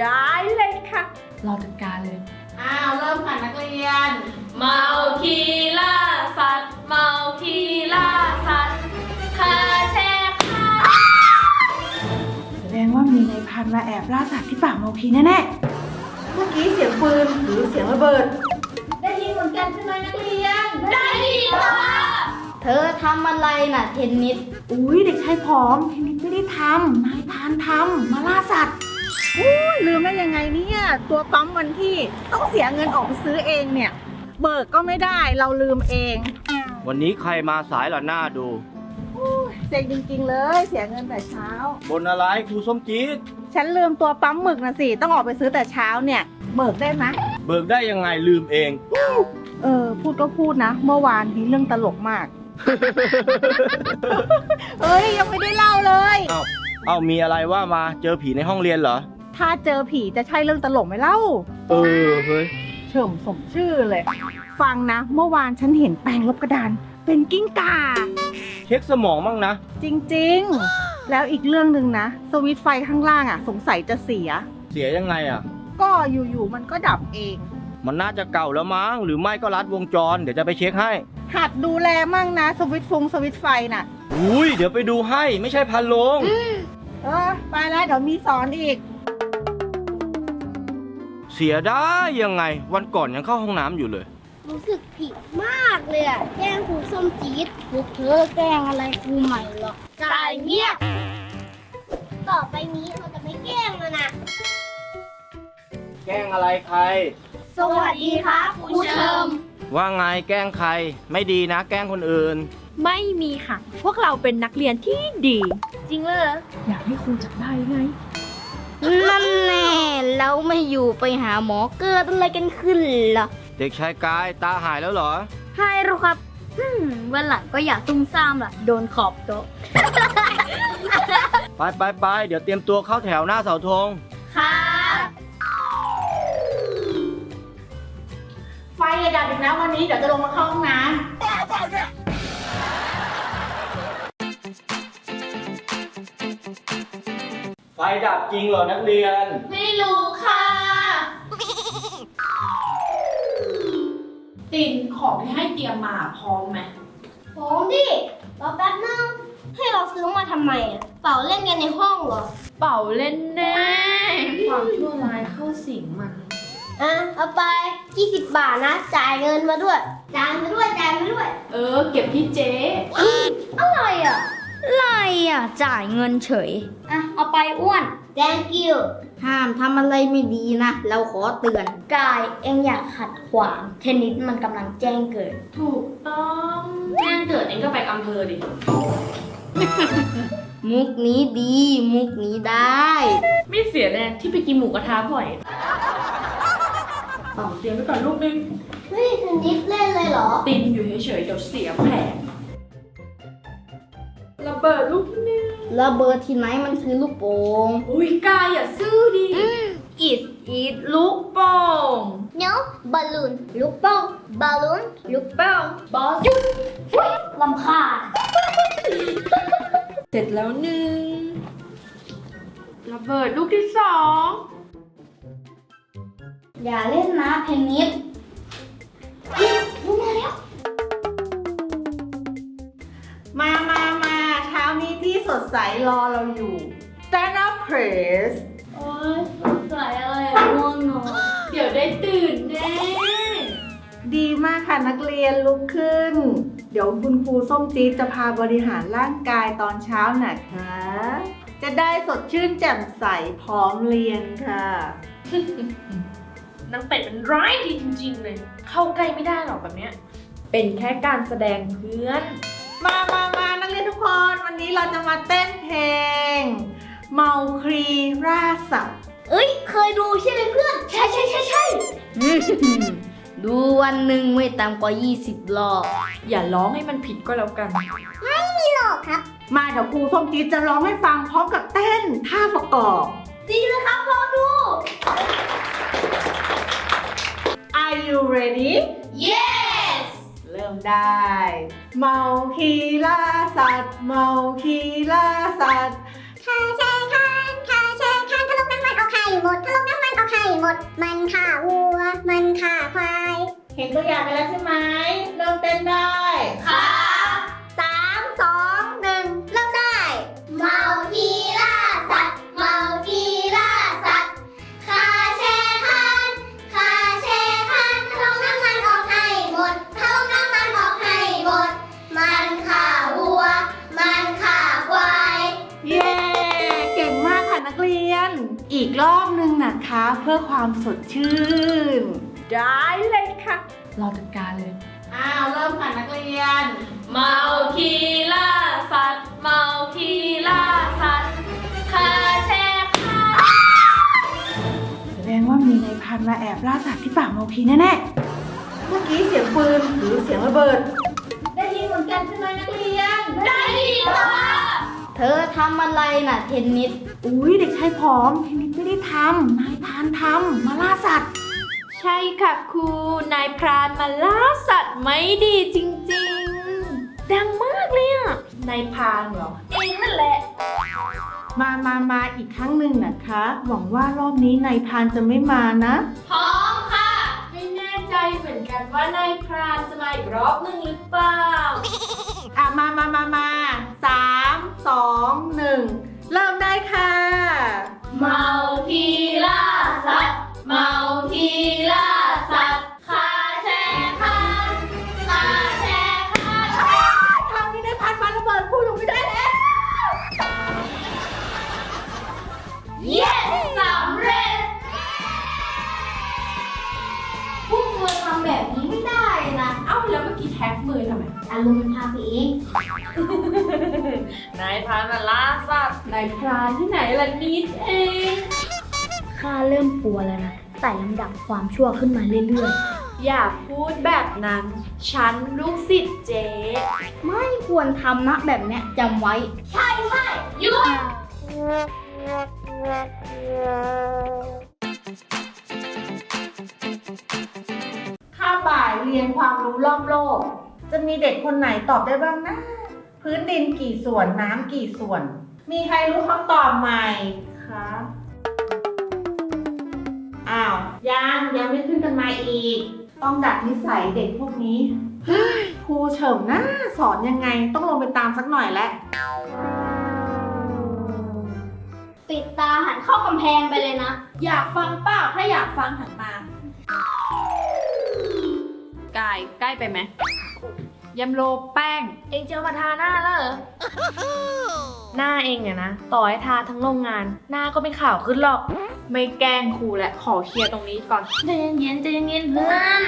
ได้เลยค่ะรอจัดการเลย อ้าว เริ่มค่ะนักเรียน เมาคีล่าสัตว์ เมาคีล่าสัตว์คาแชร์ค่ะแสดงว่ามีนายพันมาแอบล่าสัตว์ที่ป่าเมาคีแน่ๆ เมื่อกี้เสียงปืนหรือเสียงระเบิด ได้ยินเหมือนกันใช่ไหมนักเรียน ได้ค่ะเธอทำอะไรน่ะเทนนิส อุ้ยเด็กชายผอมเทนนิสไม่ได้ทำนายพรานทำมาล่าสัตว์ อุ้ยลืมได้ยังไงเนี่ยตัวปั๊มวันที่ต้องเสียเงินออกไปซื้อเองเนี่ย เบิกก็ไม่ได้เราลืมเองวันนี้ใครมาสายล่ะหน้าดูเซ็งจริง ๆ เลยเสียเงินแต่เช้า บนอะไรครูส้มจี๊ดฉันลืมตัวปั๊มหมึกนะสิต้องออกไปซื้อแต่เช้าเนี่ย เบิกได้ไหมเบิกได้ยังไงลืมเอง เออพูดก็พูดนะ เมื่อวานมีเรื่องตลกมาก เอ้ยยังไม่ได้เล่าเลย เอ้าเอ้ามีอะไรว่ามาเจอผีในห้องเรียนเหรอ ถ้าเจอผีจะใช่เรื่องตลกไหมเล่า เออเฮ้ยเฉิมสมชื่อเลย ฟังนะ เมื่อวานฉันเห็นแปลงลบกระดาน เป็นกิ้งก่า เช็คสมองบ้างนะ จริงๆ แล้วอีกเรื่องหนึ่งนะ สวิตช์ไฟข้างล่างอะ สงสัยจะเสีย เสียยังไงอะ ก็อยู่ๆมันก็ดับเอง มันน่าจะเก่าแล้วมั้งหรือไม่ก็รัดวงจร เดี๋ยวจะไปเช็คให้ หัดดูแลมั่งนะ สวิตช์ฟงสวิตช์ไฟน่ะ อุ้ยเดี๋ยวไปดูให้ไม่ใช่พันลง เออ ไปแล้วเดี๋ยวมีสอนอีก เสียได้ยังไงวันก่อนยังเข้าห้องน้ำอยู่เลย รู้สึกผิดมากเลยอะแกล้งครูส้มจี๊ดพวกเธอแกล้งอะไรครูใหม่หรอกจ่ายเงียบ ต่อไปนี้เราจะไม่แกล้งแล้วนะ แกล้งอะไรใคร สวัสดีครับครูเชิม ว่าไงแกล้งใคร ไม่ดีนะ แกล้งคนอื่น ไม่มีค่ะ พวกเราเป็นนักเรียนที่ดี จริงเลยอยากให้ครูจับได้ไง นั่นแน่เราไม่อยู่ไปหาหมอเกิดอะไรกันขึ้นล่ะเด็กชายกายตาหายแล้วเหรอใช่หรอครับอืมวันหลังก็อย่าซุ่มซ่ามล่ะ โดนขอบโต๊ะ ไปไปไปเดี๋ยวเตรียมตัวเข้าแถวหน้าเสาธงค่ะไฟอย่าดับอีกนะวันนี้เดี๋ยวจะลงมาเข้าห้องน้ ไฟดับจริงเหรอนักเรียน ไม่รู้ค่ะ ตินของที่ให้เตรียมมาพร้อมไหมโหดิรอแป๊บนึงให้เราซื้อมาทำไมอะเป่าเล่นกันในห้องเหรอ เป่าเล่นแน่ความชั่วร้ายเข้าสิงมัน อะ เอาไป 20 บาทนะ จ่ายเงินมาด้วย จ่ายมาด้วย จ่ายมาด้วย เออ เก็บที่เจ๊ อะไรอะอะ ไรอะ จ่ายเงินเฉย อะ เอาไปอ้วน thank you ห้ามทำอะไรไม่ดีนะ เราขอเตือน กายเองอยากขัดขวาง เทนนิสมันกำลังแจ้งเกิด ถูกต้องแจ้งเกิดเองก็ไปอำเภอดิ มุกนี้ดี มุกนี้ได้ ไม่เสียแรงที่ไปกินหมูกระทะบ่อยเอาเตรียมไว้ก่อนลูกนึง เฮ้ยเทนนิสเล่นเลยเหรอ ตินอยู่เฉยๆเดี๋ยวเสียแผนระ เบิดลูกที่หนึ่งระเบิดที่ไหนมันคือลูกโป่งอุ้ยกายอย่าซื่อดิ is it ลูกโป่ง no balloon ลูกโป่ง balloon ลูกโป่งบอลจุดฟุ้ยลำคาญเสร็จแล้วหนึ่งระเบิดลูกที่สองอย่าเล่นนะเทนนิสเฮ้ยลงมาแล้ว ใสรอเราอยู่ Stand up press โอ๊ยสงสัยอะไรอะง่วงนอนเดี๋ยวได้ตื่นแน่ ดีมากค่ะนักเรียนลุกขึ้น เดี๋ยวคุณครูส้มจี๊ดจะพาบริหารร่างกายตอนเช้านะคะ จะได้สดชื่นแจ่มใสพร้อมเรียนค่ะ นางเป็ดมันร้ายดีจริงๆเลย เข้าใกล้ไม่ได้หรอกแบบเนี้ย เป็นแค่การแสดงเพื่อน มามามานักเรียนทุกคน วันนี้เราจะมาเต้นเพลง เมาครีราสับเอ้ย เคยดูใช่ไหมเพื่อน ใช่ใช่ใช่ใช่ดูวันหนึ่งไม่ต่ำกว่า 20รอบอย่าร้องให้มันผิดก็แล้วกันรอบครับ มาเดี๋ยวครูส้มจี๊ดจะร้องให้ฟังพร้อมกับเต้นท่าประกอบ ดีเลยครับรอดู Are you ready yes เริ่มได้ เมาคีล่าสัตว์ เมาคีล่าสัตว์ข้าแช่คานข้าแช่คานทะลกน้ำมันเอาไข่หมดทะลกน้หมด มันฆ่าวัว มันฆ่าควาย เห็นตัวอย่างไปแล้วใช่ไหมเริ่มเต้นได้ค่ะ เพื่อความสดชื่น ได้เลยค่ะ เราจัดการเลย อ้าว เริ่มค่ะนักเรียน เมาคีล่าสัตว์ เมาคีล่าสัตว์คาแช่ข้าแสดงว่ามีนายพันมาแอบล่าสัตว์ที่ป่าเมาคีแน่ๆ เมื่อกี้เสียงปืนหรือเสียงระเบิด ได้ยินเหมือนกันใช่ไหมนักเรียน ได้ดีค่ะ เธอทำอะไรน่ะเทนนิส อุ้ยเด็กชายผอมทีนี้ไม่ได้ทำนายพรานทำมาล่าสัตว์ ใช่ค่ะครูนายพรานมาล่าสัตว์ไม่ดีจริงๆ ดังมากเลยอะนายพรานเหรอเองนั่นแหละ มามามาอีกครั้งหนึ่งนะคะ หวังว่ารอบนี้นายพรานจะไม่มานะ พร้อมค่ะ ไม่แน่ใจเหมือนกันว่านายพรานจะมาอีกรอบหนึ่งหรือเปล่า เย้สำเร็จ พวกเธอทำแบบนี้ไม่ได้นะ เอ้าแล้วเมื่อกี้แท็กมือทำไม อารมณ์มันพาไปเองนายพรานมาล่าสัตว์นายพรานที่ไหนล่ะนิดเอง ข้าเริ่มกลัวแล้วนะแต่ลำดับความชั่วขึ้นมาเรื่อยอย่าพูดแบบนั้น ฉันลูกศิษย์เจ๊ๆ ไม่ควรทำนะแบบเนี้ยจำไว้ ใช่ใช่หยุด ข้าบ่ายเรียนความรู้รอบโลก จะมีเด็กคนไหนตอบได้บ้างนะ พื้นดินกี่ส่วนน้ำกี่ส่วน มีใครรู้คำตอบไหมคะอ้าวยังยังไม่ขึ้นกันมาอีก ต้องดัดนิสัยเด็กพวกนี้เฮ้ยครูเฉิมนะสอนยังไงต้องลงไปตามสักหน่อยแล้ว ปิดตาหันเข้ากำแพงไปเลยนะ อยากฟังเปล่าถ้าอยากฟังหันมากายใกล้ไปไหมยำโลแป้ง เองจะเอามาทาหน้าแล้วเหรอหน้าเองเนี่ยนะ ต่อให้ทาทั้งโรงงาน หน้าก็ไม่ขาวขึ้นหรอก ไม่แกล้งครูแหละ ขอเคลียร์ตรงนี้ก่อนใจเย็นๆใจเย็นๆเพื่อน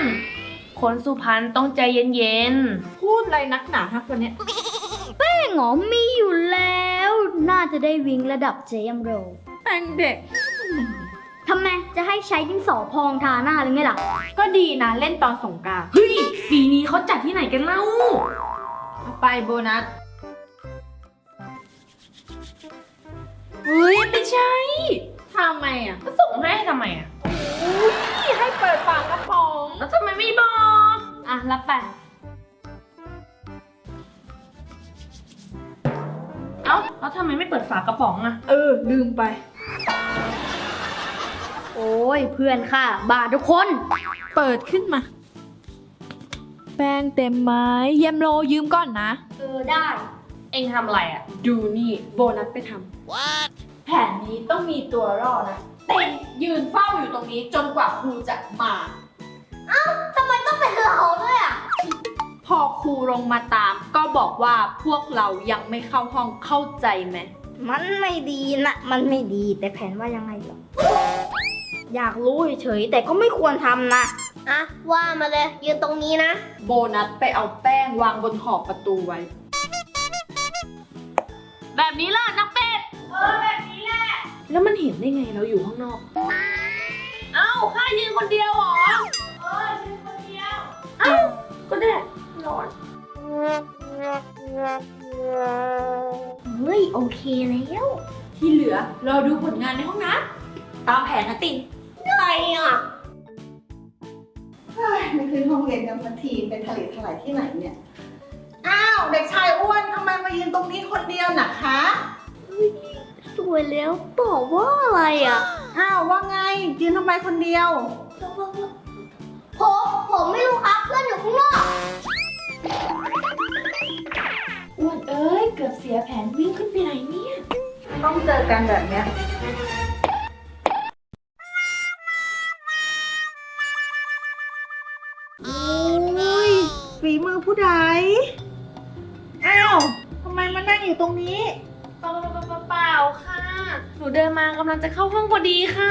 คนสุพรรณต้องใจเย็นๆ พูดอะไรนักหนาฮะคนเนี้ยแป้งเหรอมีอยู่แล้ว น่าจะได้วิงระดับเจมโรแป้งเด็ก ทำไมจะให้ใช้ดินสอพองทาหน้าหรือไงล่ะ ก็ดีนะเล่นตอนสงกรารเฮ้ย ปีนี้เขาจัดที่ไหนกันเล่าเอาไปโบนัสเฮ้ยไม่ใช่ทำไมอะก็ส่งให้ทำไมอะโอ้ยให้เปิดฝากระป๋อง แล้วทำไมไม่บอก อะ รับไป เอ้าแล้วทำไมไม่เปิดฝากระป๋องอะเออ ลืมไป โอ้ยเพื่อนค่ะ บาทุกคน เปิดขึ้นมา แป้งเต็มไม้เยมโลยืมก่อนนะ เออได้ เองทำอะไรอะดูนี่โบนัสไปทำแผนนี้ต้องมีตัวรอดนะ เต็งยืนเฝ้าอยู่ตรงนี้จนกว่าครูจะมา ทำไมต้องเป็นเราด้วยอะ พอครูลงมาตาม ก็บอกว่าพวกเรายังไม่เข้าห้องเข้าใจไหม มันไม่ดีนะ มันไม่ดี แต่แผนว่ายังไงเหรอ อยากรู้เฉยๆแต่ก็ไม่ควรทำนะ อะ ว่ามาเลย ยืนตรงนี้นะ โบนัสไปเอาแป้งวางบนขอบประตูไว้ แบบนี้ล่ะนักเป็ด เออแบบนี้แหละ แล้วมันเห็นได้ไงเราอยู่ข้างนอก เอ้าข้ายืนคนเดียวเหรอ เออยืนคนเดียว เอ้าก็ได้ นอนเฮ้ยโอเคแล้ว ที่เหลือเราดูผลงานในห้องนะตามแผนนะตินอะไรอะเฮ้ยไม่ขึ้นห้องเรียนกันสักทีเป็นทะเลถลายที่ไหนเนี่ย อ้าวเด็กชายอ้วนทำไมมายืนตรงนี้คนเดียวนะคะ สวยแล้วตอบว่าอะไรอะฮอ้าวว่าไงยืนทำไมคนเดียว ผมผมไม่รู้ครับเพื่อนอยู่ข้างนอก ต้องเจอกันแบบเนี้ย โอ้ยฝีมือผู้ใดอ้าวทำไมมานั่งอยู่ตรงนี้ เปล่าเปล่าค่ะ หนูเดินมากำลังจะเข้าห้องพอดีค่ะ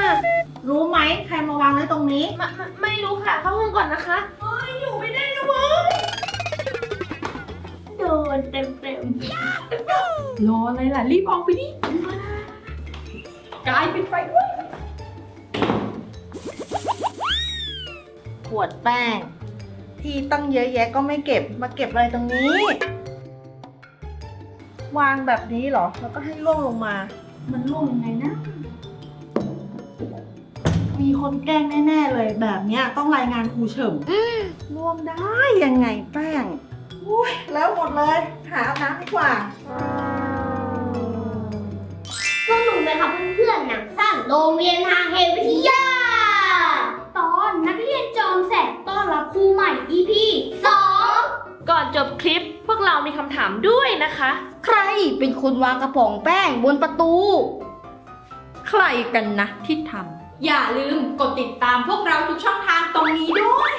รู้ไหมใครมาวางไว้ตรงนี้ ไม่ไม่ไม่รู้ค่ะ เข้าห้องก่อนนะคะ เฮ้ย อยู่ไม่ นเต็มเต็มรออะไรล่ะ รีบออกไปดิกลายเป็นไฟด้วยขวดแป้ง ที่ตั้งเยอะแยะก็ไม่เก็บมาเก็บอะไรตรงนี้ วางแบบนี้เหรอ แล้วก็ให้ร่วงลงมา มันร่วงยังไงนะ มีคนแกล้งแน่ ๆ เลยแบบเนี้ยต้องรายงานครูเฉิมร่วงได้ยังไงแป้ง อุ้ยแล้วหมดเลย หาอาบน้ำดีกว่า สนุกไหมครับเพื่อนๆหนังสั้นโรงเรียนทางเฮวิทยา ตอนนักเรียนจอมแสบต้อนรับครูใหม่ EP 2ก่อนจบคลิปพวกเรามีคำถามด้วยนะคะ ใครเป็นคนวางกระป๋องแป้งบนประตู ใครกันนะที่ทำ อย่าลืมกดติดตามพวกเราทุกช่องทางตรงนี้ด้วย